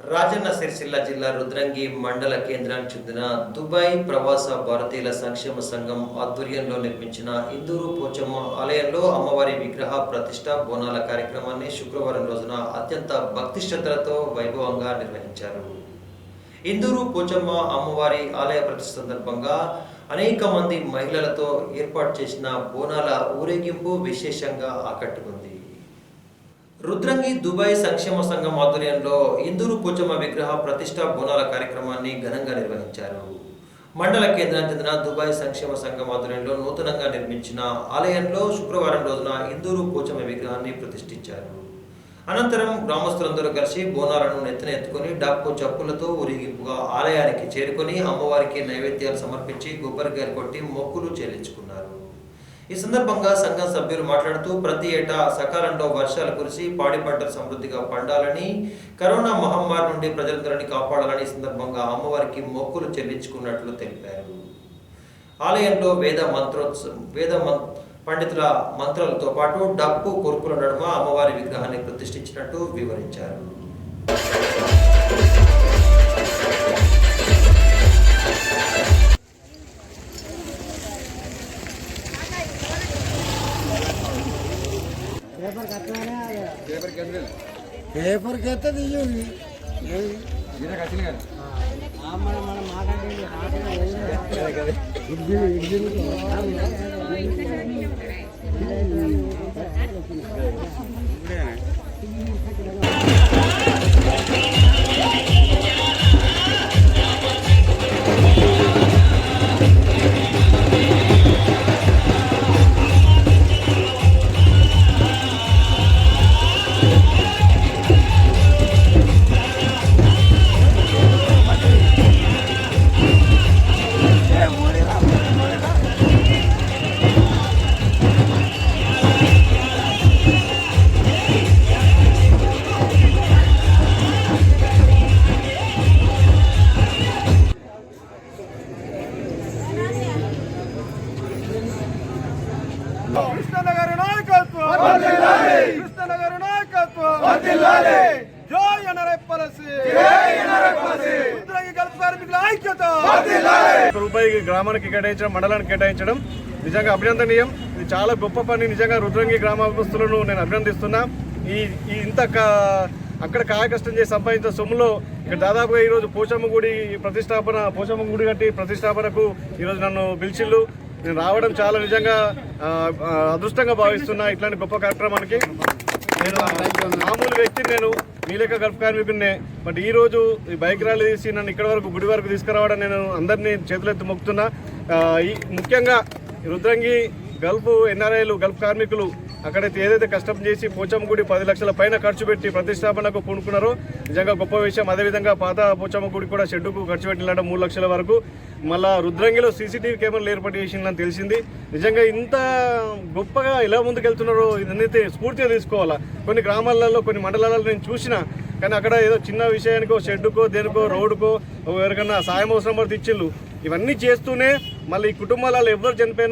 రాజన్న సిరిసిల్ల జిల్లా రుద్రంగి మండల కేంద్రానికి చెందిన దుబాయ్ ప్రవాస భారతీయుల సంక్షేమ సంఘం ఆధ్వర్యంలో నిర్మించిన ఇందూరు పోచమ్మ ఆలయంలో అమ్మవారి విగ్రహ ప్రతిష్ట బోనాల కార్యక్రమాన్ని శుక్రవారం రోజున అత్యంత భక్తి శ్రద్ధలతో వైభవంగా నిర్వహించారు. ఇందూరు పోచమ్మ అమ్మవారి ఆలయ ప్రతిష్ట సందర్భంగా అనేక మంది మహిళలతో ఏర్పాటు చేసిన బోనాల ఊరేగింపు విశేషంగా ఆకట్టుకుంది. రుద్రంగి దుబాయ్ సంక్షేమ సంఘం ఆధ్వర్యంలో ఇందూరు పోచమ్మ విగ్రహ ప్రతిష్ట బోనాల కార్యక్రమాన్ని ఘనంగా నిర్వహించారు. మండల కేంద్రానికి చెందిన దుబాయ్ సంక్షేమ సంఘం ఆధ్వర్యంలో నూతనంగా నిర్మించిన ఆలయంలో శుక్రవారం రోజున ఇందూరు పోచమ్మ విగ్రహాన్ని ప్రతిష్ఠించారు. అనంతరం గ్రామస్తులందరూ కలిసి బోనాలను నెత్తిన ఎత్తుకొని డాక్కు చప్పులతో ఊరేగింపుగా ఆలయానికి చేరుకొని అమ్మవారికి నైవేద్యాలు సమర్పించి కొబ్బరికాయలు కొట్టి మొక్కులు చెల్లించుకున్నారు. ఈ సందర్భంగా సంఘం సభ్యులు మాట్లాడుతూ ప్రతి ఏటా సకాలంలో వర్షాలు కురిసి పాడి పంటలు సమృద్ధిగా పండాలని కరోనా మహమ్మారి నుండి ప్రజలందరినీ కాపాడాలని ఈ సందర్భంగా అమ్మవారికి మొక్కులు చెల్లించుకున్నట్లు తెలిపారు. ఆలయంలో వేద మంత్రోత్సవం వేద మం పండితుల మంత్రాలతో పాటు డప్పు కొరుకుల నడుమ అమ్మవారి విగ్రహాన్ని ప్రతిష్ఠించినట్టు వివరించారు. పేపర్ కెత్తే తీయండి మన కృష్ణనగర్ నాయకత్వం. కృష్ణనగర్ నాయకత్వం. జై కార్మికుల ఐక్యత. గ్రామానికి కేటాయించడం మండలానికి కేటాయించడం నిజంగా అభినందనీయం. ఇది చాలా గొప్ప పని. నిజంగా రుద్రంగి గ్రామస్తులను నేను అభినందిస్తున్నా. ఈ ఈ ఇంత కా- అక్కడ కాయకష్టం చేసి సంపాదించిన సొమ్ములో ఇక్కడ దాదాపుగా ఈరోజు పోచమ్మ గుడి ప్రతిష్టాపన పోచమ్మ గుడి కట్టి ప్రతిష్టాపనకు ఈరోజు నన్ను పిలిచిళ్ళు. నేను రావడం చాలా నిజంగా అదృష్టంగా భావిస్తున్నా ఇట్లాంటి గొప్ప కార్యక్రమానికి. నేను మామూలు వ్యక్తి నేను మీ లెక్క గల్ఫ్ కార్మికుడినే బట్ ఈ రోజు ఈ బైక్ ర్యాలీ తీసి నన్ను ఇక్కడ వరకు గుడి వరకు తీసుకురావడం నేను అందరినీ చేతులెత్తి మొక్కుతున్నా. ఈ ముఖ్యంగా రుద్రంగి గల్ఫ్ ఎన్ఆర్ఐలు గల్ఫ్ కార్మికులు అక్కడైతే ఏదైతే కష్టం చేసి పోచమ్మ గుడి పది లక్షల పైన ఖర్చు పెట్టి ప్రతిష్టాపనకు పూనుకున్నారో నిజంగా గొప్ప విషయం. అదేవిధంగా పాత పోచమ్మగుడి కూడా షెడ్డుకు ఖర్చు పెట్టిన మూడు లక్షల వరకు. మళ్ళా రుద్రంగిలో సీసీటీవీ కెమెరాలు ఏర్పాటు చేసిందని తెలిసింది. నిజంగా ఇంత గొప్పగా ఎలా ముందుకెళ్తున్నారో ఇదన్నైతే స్ఫూర్తిగా తీసుకోవాలా. కొన్ని గ్రామాలలో కొన్ని మండలాలలో నేను చూసిన కానీ అక్కడ ఏదో చిన్న విషయానికో షెడ్డుకో దేనికో రోడ్డుకో ఎవరికన్నా సాయం అవసరం పడితే ఇచ్చిళ్ళు. ఇవన్నీ చేస్తూనే మళ్ళీ ఈ కుటుంబాలలో ఎవరు చనిపోయినా